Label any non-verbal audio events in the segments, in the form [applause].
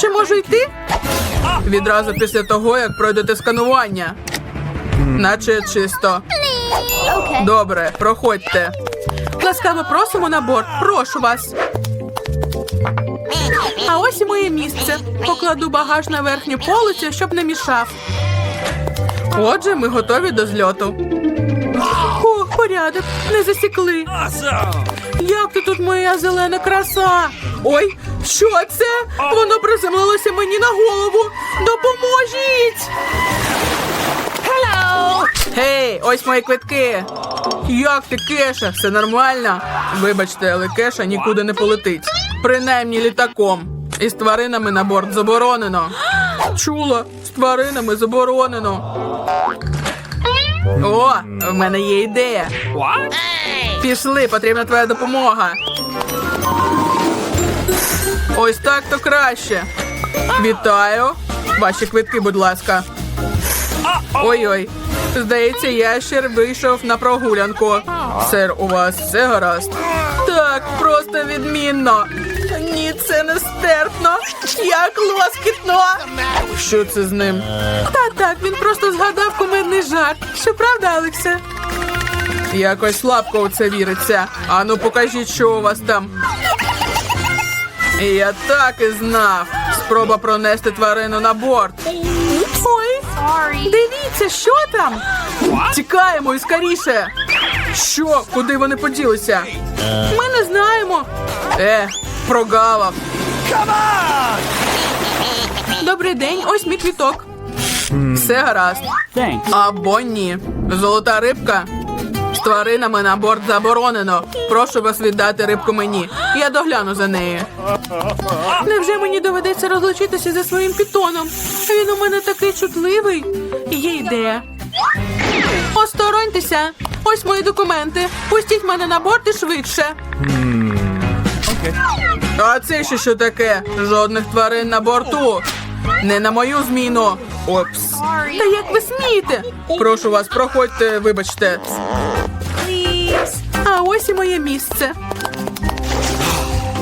Чи можу йти? Відразу після того, як пройдете сканування. Наче чисто. Добре, проходьте. Ласкаво просимо на борт. Прошу вас. А ось і моє місце. Покладу багаж на верхню полицю, щоб не мішав. Отже, ми готові до зльоту. Ох, порядок, не засікли. Як ти тут моя зелена краса? Ой, що це? Воно приземлилося мені на голову. Допоможіть! Гей, ось мої квитки. Як ти, Кеша? Все нормально? Вибачте, але Кеша нікуди не полетить. Принаймні літаком. І з тваринами на борт заборонено. Чула, з тваринами заборонено. О, в мене є ідея. Пішли, потрібна твоя допомога. Ось так то краще. Вітаю. Ваші квитки, будь ласка. Ой-ой. Здається, ящер вийшов на прогулянку. Сер, у вас все гаразд? Так, просто відмінно. Ні, це не стерпно. Як лоскітно. Що це з ним? Та так, він просто згадав кумедний жарт. Що правда, Алексе? Якось слабко у це віриться. Ану, покажіть, що у вас там. Я так і знав. Спроба пронести тварину на борт. Ой, дивіться, що там? Тікаємо і скоріше. Що? Куди вони поділися? Ми не знаємо. Е, прогавав. Добрий день, ось мій квіток. Все гаразд. Або ні. Золота рибка. З тваринами на борт заборонено. Прошу вас віддати рибку мені. Я догляну за нею. Невже мені доведеться розлучитися зі своїм пітоном? Він у мене такий чутливий. Є ідея. Остороньтеся. Ось мої документи. Пустіть мене на борт і швидше. А це ще що таке? Жодних тварин на борту. Не на мою зміну. Опс. Та як ви смієте? Прошу вас, проходьте, вибачте. А ось і моє місце.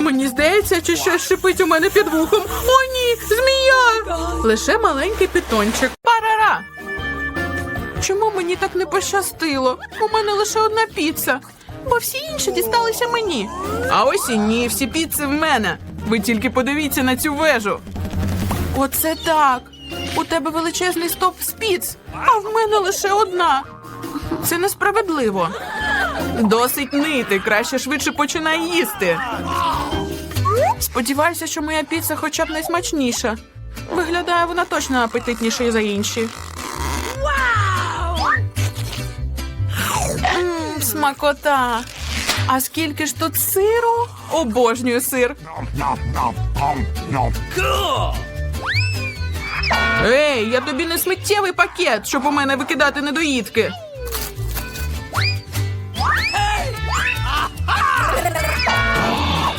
Мені здається, чи щось шипить у мене під вухом. О, ні, змія! Лише маленький питончик. Парара. Чому мені так не пощастило? У мене лише одна піца, бо всі інші дісталися мені. А ось і ні, всі піци в мене. Ви тільки подивіться на цю вежу. Оце так. У тебе величезний стоп з піц, а в мене лише одна. Це несправедливо. Досить нити, краще швидше починай їсти. Сподіваюся, що моя піца хоча б найсмачніша. Виглядає вона точно апетитніше за інші. Мм, смакота. А скільки ж тут сиру? Обожнюю сир. Ей, я тобі не сміттєвий пакет, щоб у мене викидати недоїдки.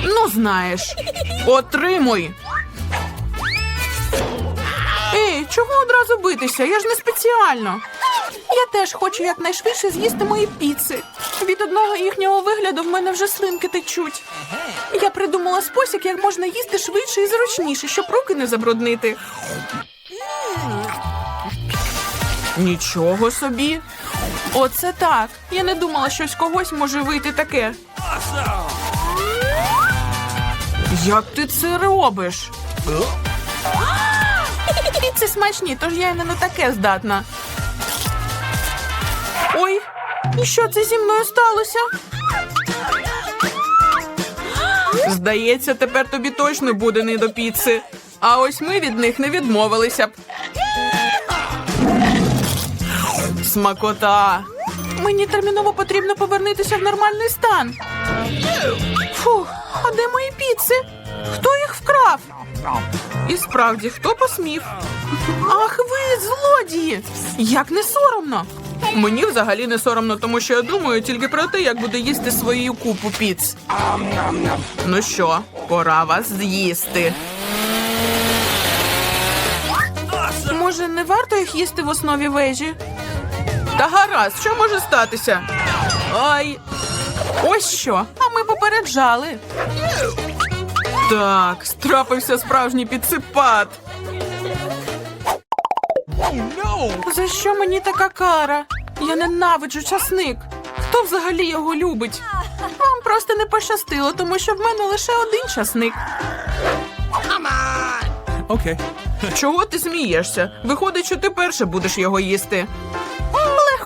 Ну, знаєш, отримуй. Ей, чого одразу битися? Я ж не спеціально. Я теж хочу якнайшвидше з'їсти мої піци. Від одного їхнього вигляду в мене вже слинки течуть. Я придумала спосіб, як можна їсти швидше і зручніше, щоб руки не забруднити. Нічого собі. Оце так. Я не думала, що з когось може вийти таке. Як ти це робиш? [laughs] Піци смачні, тож я й не на таке здатна. Ой, і що це зі мною сталося? Здається, тепер тобі точно буде не до піци. А ось ми від них не відмовилися б. Смакота. Мені терміново потрібно повернутися в нормальний стан. Фух, а де мої піци? Хто їх вкрав? І справді, хто посмів? Ах ви, злодії! Як не соромно! Мені взагалі не соромно, тому що я думаю тільки про те, як буду їсти свою купу піц. Ну що, пора вас з'їсти. Може, не варто їх їсти в основі вежі? Та гаразд, що може статися? Ай. Ось що. А ми попереджали. Так, страпився справжній підсипат. За що мені така кара? Я ненавиджу часник. Хто взагалі його любить? Вам просто не пощастило, тому що в мене лише один часник. Okay. Чого ти смієшся? Виходить, що ти перше будеш його їсти.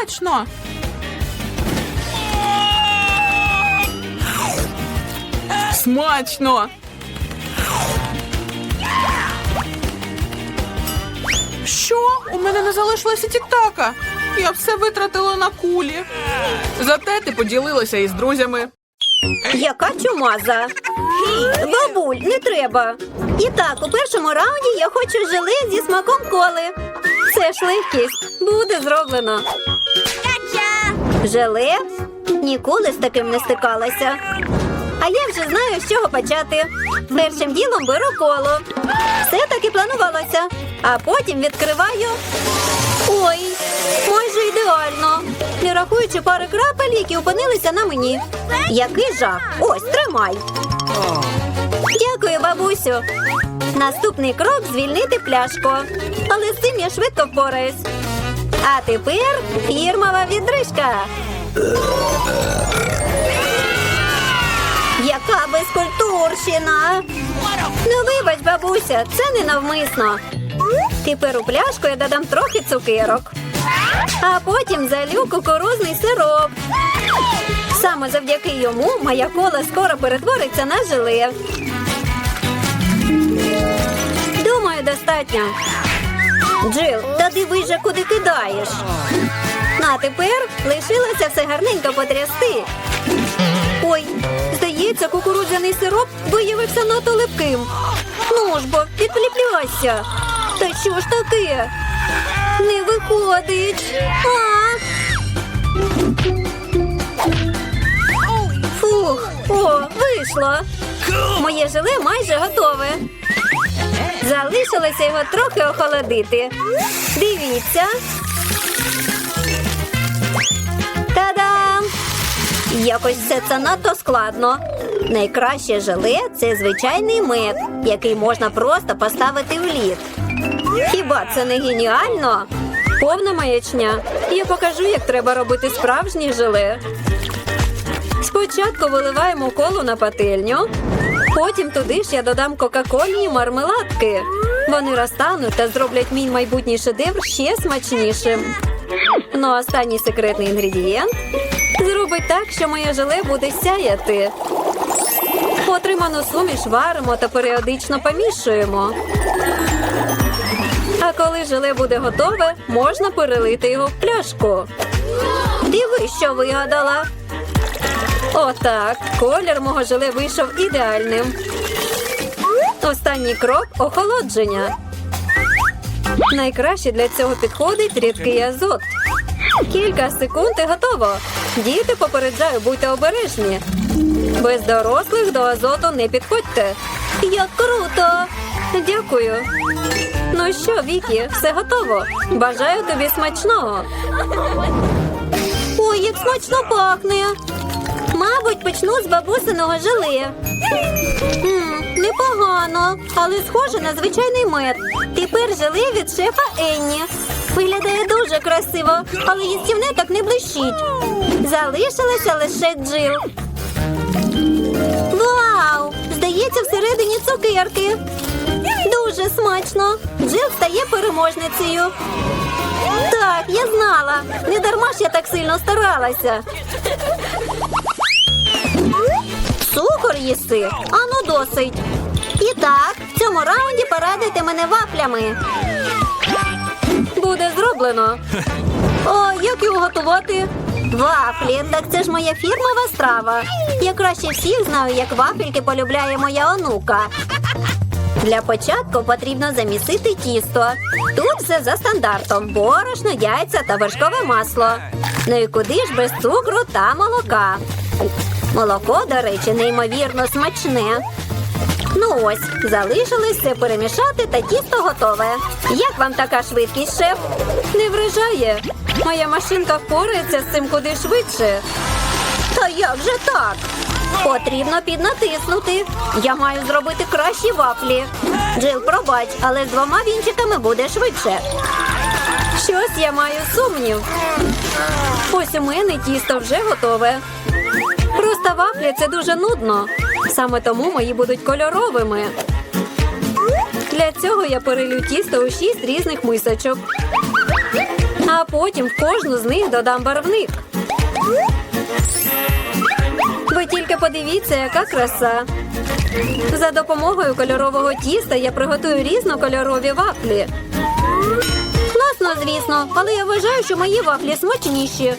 Точно. Смачно. Що? У мене не залишилося тік-така. Я все витратила на кулі. Зате ти поділилася із друзями. Яка чумаза? Бабуль, не треба. І так, у першому раунді я хочу желе зі смаком коли. Це ж легкість. Буде зроблено. Желе? Ніколи з таким не стикалася. А я вже знаю, з чого почати. Першим ділом беру коло. Все так і планувалося. А потім відкриваю. Ой, майже ідеально. Не рахуючи пари крапель, які опинилися на мені. Який жах! Ось тримай. Дякую, бабусю. Наступний крок звільнити пляшку. Але з цим я швидко впораюсь. А тепер фірмова відрижка. Яка безкультурщина. Ну, вибач, бабуся, це не навмисно. Тепер у пляшку я додам трохи цукерок. А потім залю кукурузний сироп. Саме завдяки йому моя кола скоро перетвориться на желе. Думаю, достатньо. Джил, та дивись куди кидаєш. А тепер лишилося все гарненько потрясти. Ой, здається, кукурудзяний сироп виявився надто липким. Ну ж бо, підліпляйся. Та що ж таке? Не виходить. А! Фух, о, вийшло. Моє желе майже готове. Залишилося його трохи охолодити. Дивіться. Та-дам! Якось все це надто складно. Найкраще желе це звичайний мед, який можна просто поставити в лід. Хіба це не геніально? Повна маячня. Я покажу, як треба робити справжнє желе. Спочатку виливаємо колу на пательню, потім туди ж я додам кока-кольні мармеладки. Вони розтануть та зроблять мій майбутній шедевр ще смачнішим. Ну, а останній секретний інгредієнт зробить так, що моє желе буде сяяти. Отриману суміш варимо та періодично помішуємо. А коли желе буде готове, можна перелити його в пляшку. Диви, що вигадала. Отак, колір мого желе вийшов ідеальним. Останній крок охолодження. Найкраще для цього підходить рідкий азот. Кілька секунд і готово. Діти попереджаю, будьте обережні. Без дорослих до азоту не підходьте. Як круто! Дякую. Ну що, Вікі, все готово. Бажаю тобі смачного. Ой, як смачно пахне. Мабуть, почну з бабусиного желе. Непогано, але схоже на звичайний мед. Тепер желе від шефа Енні. Виглядає дуже красиво, але їстівне так не блищить. Залишилося лише джил. Вау! Здається, всередині цукерки. Дуже смачно. Джил стає переможницею. Так, я знала. Не дарма ж я так сильно старалася. Цукор їси? Ану досить. І так, в цьому раунді порадуйте мене вафлями. Буде зроблено. О, як його готувати? Вафлі, так це ж моя фірмова страва. Я краще всіх знаю, як вафельки полюбляє моя онука. Для початку потрібно замісити тісто. Тут все за стандартом: борошно, яйця та вершкове масло. Ну і куди ж без цукру та молока? Молоко, до речі, неймовірно смачне. Ну ось, залишилось все перемішати та тісто готове. Як вам така швидкість, шеф? Не вражає. Моя машинка впорається з цим куди швидше. Та як же так? Потрібно піднатиснути. Я маю зробити кращі вафлі. Джил, пробач, але з двома вінчиками буде швидше. Щось я маю сумнів. Ось у мене тісто вже готове. Просто вафлі це дуже нудно. Саме тому мої будуть кольоровими. Для цього я перелю тісто у шість різних мисочок. А потім в кожну з них додам барвник. Ви тільки подивіться, яка краса. За допомогою кольорового тіста я приготую різнокольорові вафлі. Класно, звісно, але я вважаю, що мої вафлі смачніші.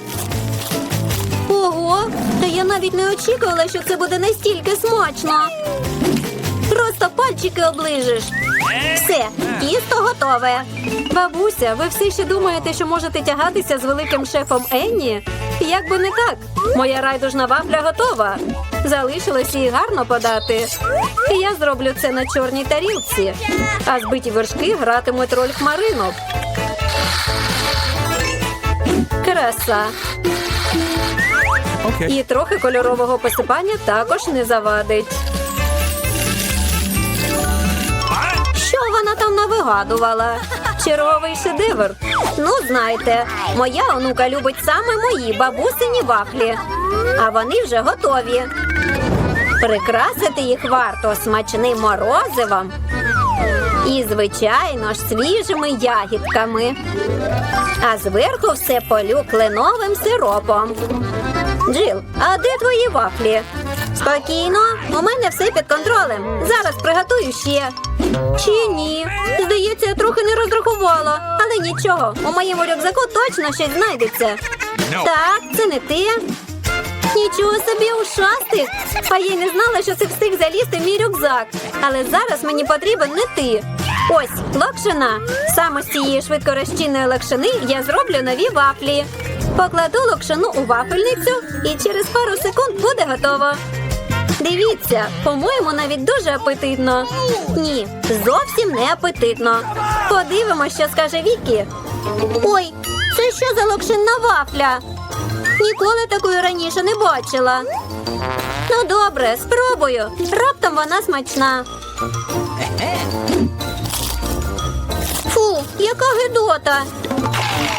Ого, та я навіть не очікувала, що це буде настільки смачно. Просто пальчики оближиш. Все, тісто готове. Бабуся, ви все ще думаєте, що можете тягатися з великим шефом Енні? Як би не так, моя райдужна вафля готова. Залишилось її гарно подати. Я зроблю це на чорній тарілці. А збиті вершки гратимуть роль хмаринок. Краса. Okay. І трохи кольорового посипання також не завадить. Що вона там навигадувала? Черговий шедевр. Ну, знаєте, моя онука любить саме мої бабусині вафлі. А вони вже готові. Прикрасити їх варто смачним морозивом. І, звичайно ж, свіжими ягідками. А зверху все полю кленовим сиропом. Джил, а де твої вафлі? Спокійно, у мене все під контролем. Зараз приготую ще. Чи ні? Здається, я трохи не розрахувала. Але нічого, у моєму рюкзаку точно щось знайдеться. No. Так, це не ти. Нічого собі ушастик. А я й не знала, що це встиг залізти в мій рюкзак. Але зараз мені потрібен не ти. Ось, локшина. Саме з цієї швидкорозчинної локшини я зроблю нові вафлі. Покладу локшину у вафельницю і через пару секунд буде готово. Дивіться, по-моєму, навіть дуже апетитно. Ні, зовсім не апетитно. Подивимося, що скаже Вікі. Ой, це що за локшинна вафля? Ніколи такої раніше не бачила. Ну, добре, спробую. Раптом вона смачна. Фу, яка гидота.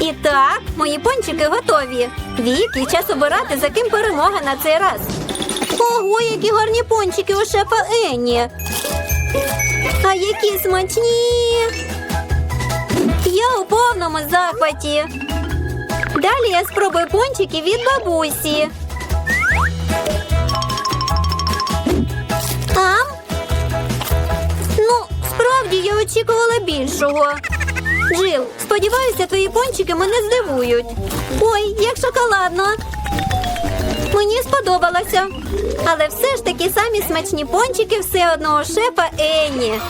І так, мої пончики готові. Віки, час обирати, за ким перемога на цей раз. Ого, які гарні пончики у шефа Енні. А які смачні. Я у повному захваті. Далі я спробую пончики від бабусі. Ам? Ну, справді я очікувала більшого. Джил, сподіваюся, твої пончики мене здивують. Ой, як шоколадно. Мені сподобалося. Але все ж таки самі смачні пончики все одного шефа Енні.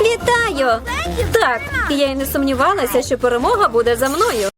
Вітаю! Так, я й не сумнівалася, що перемога буде за мною.